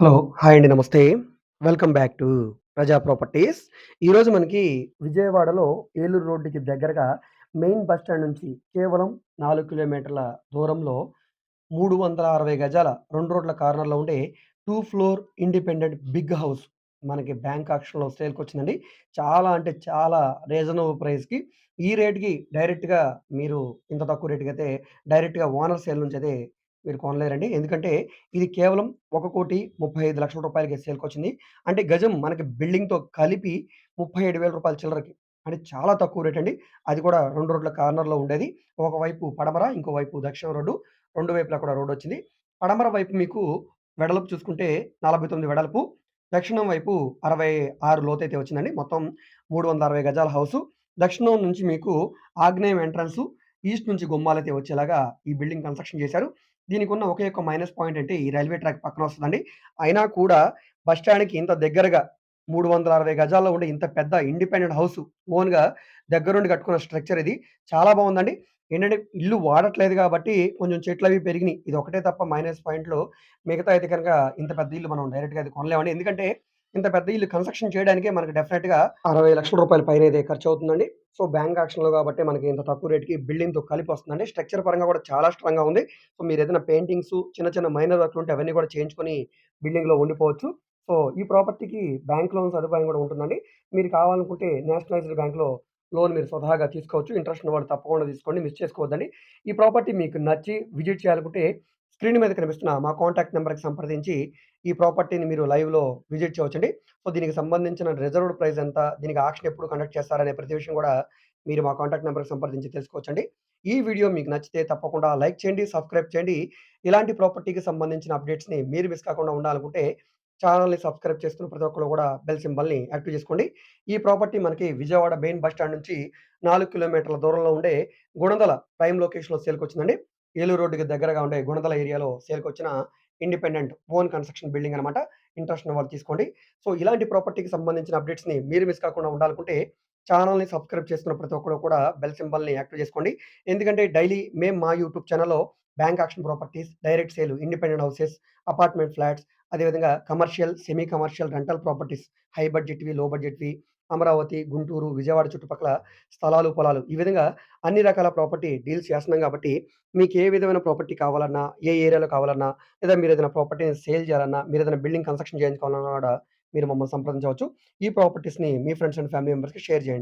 Hello. Hi అండి. నమస్తే. Welcome back to Praja properties. ఈరోజు మనకి విజయవాడలో ఏలూరు రోడ్డుకి దగ్గరగా మెయిన్ బస్ స్టాండ్ నుంచి కేవలం నాలుగు కిలోమీటర్ల దూరంలో 360 గజాల రెండు రోడ్ల కార్నర్‌లో ఉండే two floor independent big house మనకి బ్యాంక్ ఆక్షన్‌లో సేల్కి వచ్చిందండి చాలా అంటే చాలా రీజనబుల్ ప్రైస్‌కి ఈ రేట్‌కి డైరెక్ట్‌గా మీరు ఇంత తక్కువ రేట్‌కైతే డైరెక్ట్‌గా ఓనర్ సేల్ నుంచయితే మీరు కొనలేరండి. ఎందుకంటే ఇది కేవలం 1,35,00,000 రూపాయలకి సేల్‌కొచ్చింది. అంటే గజం మనకి బిల్డింగ్‌తో కలిపి ముప్పై ఏడు వేల రూపాయల చిల్లరకి. అంటే చాలా తక్కువ రేట్ అండి. అది కూడా రెండు రోడ్ల కార్నర్‌లో ఉండేది. ఒకవైపు పడమర, ఇంకో వైపు దక్షిణం రోడ్డు. రెండు వైపులా కూడా రోడ్డొచ్చింది. పడమర వైపు మీకు వెడల్పు చూసుకుంటే 49 వెడల్పు, దక్షిణం వైపు 66 లోతైతే వచ్చిందండి. మొత్తం 360 గజాల హౌసు. దక్షిణం నుంచి మీకు ఆగ్నేయం ఎంట్రన్స్ ఈస్ట్ నుంచి గుమ్మాలైతే వచ్చేలాగా ఈ బిల్డింగ్ కన్‌స్ట్రక్షన్ చేశారు. దీనికున్న ఒకే ఒక మైనస్ పాయింట్ అంటే ఈ రైల్వే ట్రాక్ పక్కన వస్తుందండి అయినా కూడా బస్ స్టాండ్‌కి ఇంత దగ్గరగా 360 గజాల్లో ఉండే ఇంత పెద్ద ఇండిపెండెంట్ హౌస్ ఓన్‌గా దగ్గరుండి కట్టుకున్న స్ట్రక్చర్ ఇది. చాలా బాగుందండి ఏంటంటే ఇల్లు వాడట్లేదు కాబట్టి కొంచెం చెట్లు అవి పెరిగినాయి ఇది ఒకటే తప్ప మైనస్ పాయింట్‌లు మిగతా అయితే కనుక ఇంత పెద్ద ఇల్లు మనం డైరెక్ట్‌గా అది కొనలేమండి. ఎందుకంటే ఇంత పెద్ద ఇల్లు కన్‌స్ట్రక్షన్ చేయడానికే మనకి డెఫినెట్గా అరవై లక్షల రూపాయల పైన అయితే ఖర్చు అవుతుందండి సో, బ్యాంక్ ఆక్షన్‌లో కాబట్టి మనకి ఇంత తక్కువ రేట్‌కి బిల్డింగ్‌తో కలిపి వస్తుందండి. స్ట్రక్చర్ పరంగా కూడా చాలా స్ట్రాంగ్‌గా ఉంది. సో, మీరు ఏదైనా పెయింటింగ్స్ చిన్న చిన్న మైనర్ వర్క్‌లు ఉంటే అవన్నీ కూడా చేయించుకొని బిల్డింగ్‌లో ఉండిపోవచ్చు. సో, ఈ ప్రాపర్టీకి బ్యాంక్ లోన్ సదుపాయం కూడా ఉంటుందండి. మీరు కావాలనుకుంటే నేషనలైజ్డ్ బ్యాంక్‌లో లోన్ మీరు స్వతహాగా తీసుకోవచ్చు. ఇంట్రెస్ట్ ఉన్నవాళ్ళు తప్పకుండా తీసుకోండి. మిస్ చేసుకోవద్దండి. ఈ ప్రాపర్టీ మీకు నచ్చి విజిట్ చేయాలనుకుంటే స్క్రీన్ మీద కనిపిస్తున్న మా కాంటాక్ట్ నెంబర్కి సంప్రదించి ఈ ప్రాపర్టీని మీరు లైవ్‌లో విజిట్ చేయవచ్చండి. సో, దీనికి సంబంధించిన రిజర్వ్డ్ ప్రైస్ ఎంత? దీనికి ఆక్షన్ ఎప్పుడు కండక్ట్ చేస్తారనే ప్రతి విషయం కూడా మీరు మా కాంటాక్ట్ నెంబర్కి సంప్రదించి తెలుసుకోవచ్చండి. ఈ వీడియో మీకు నచ్చితే తప్పకుండా లైక్ చేయండి, సబ్స్క్రైబ్ చేయండి. ఇలాంటి ప్రాపర్టీకి సంబంధించిన అప్డేట్స్‌ని మీరు మిస్ కాకుండా ఉండాలనుకుంటే ఛానల్ని సబ్స్క్రైబ్ చేసుకున్న ప్రతి ఒక్కరు కూడా బెల్ సింబల్‌ని యాక్టివ్ చేసుకోండి. ఈ ప్రాపర్టీ మనకి విజయవాడ మెయిన్ బస్ స్టాండ్ నుంచి నాలుగు కిలోమీటర్ల దూరంలో ఉండే గుణదల ప్రైమ్ లొకేషన్‌లో సేల్‌కొచ్చిందండి. ఏలూరు రోడ్డుకి దగ్గరగా ఉండే గుణదల ఏరియాలో సేల్‌కొచ్చిన ఇండిపెండెంట్ ఓన్ కన్‌స్ట్రక్షన్ బిల్డింగ్ అనమాట. ఇంట్రెస్ట్ ఉన్నవాళ్ళు తీసుకోండి. సో, ఇలాంటి ప్రాపర్టీకి సంబంధించిన అప్డేట్స్‌ని మీరు మిస్ కాకుండా ఉండాలనుకుంటే ఛానెల్‌ని సబ్స్క్రైబ్ చేసుకున్న ప్రతి ఒక్కరు కూడా బెల్ సింబల్‌ని యాక్టివ్ చేసుకోండి. ఎందుకంటే డైలీ మేము మా యూట్యూబ్ ఛానల్లో bank auction properties, direct sale, independent houses, apartment flats అదేవిధంగా commercial, semi commercial rental properties high బడ్జెట్‌వి, low బడ్జెట్‌వి, అమరావతి, గుంటూరు, విజయవాడ చుట్టుపక్కల స్థలాలు, పొలాలు ఈ విధంగా అన్ని రకాల ప్రాపర్టీ డీల్స్ చేస్తున్నాం కాబట్టి మీకు ఏ విధమైన ప్రాపర్టీ కావాలన్నా, ఏ ఏరియాలో కావాలన్నా లేదా మీరు ఏదైనా ప్రాపర్టీని సేల్ చేయాలన్నా, మీరు ఏదైనా బిల్డింగ్ కన్‌స్ట్రక్షన్ చేయించుకోవాలన్నా కూడా మీరు మమ్మల్ని సంప్రదించవచ్చు. ఈ ప్రాపర్టీస్‌ని మీ ఫ్రెండ్స్ అండ్ ఫ్యామిలీ మెంబర్స్‌కి షేర్ చేయండి.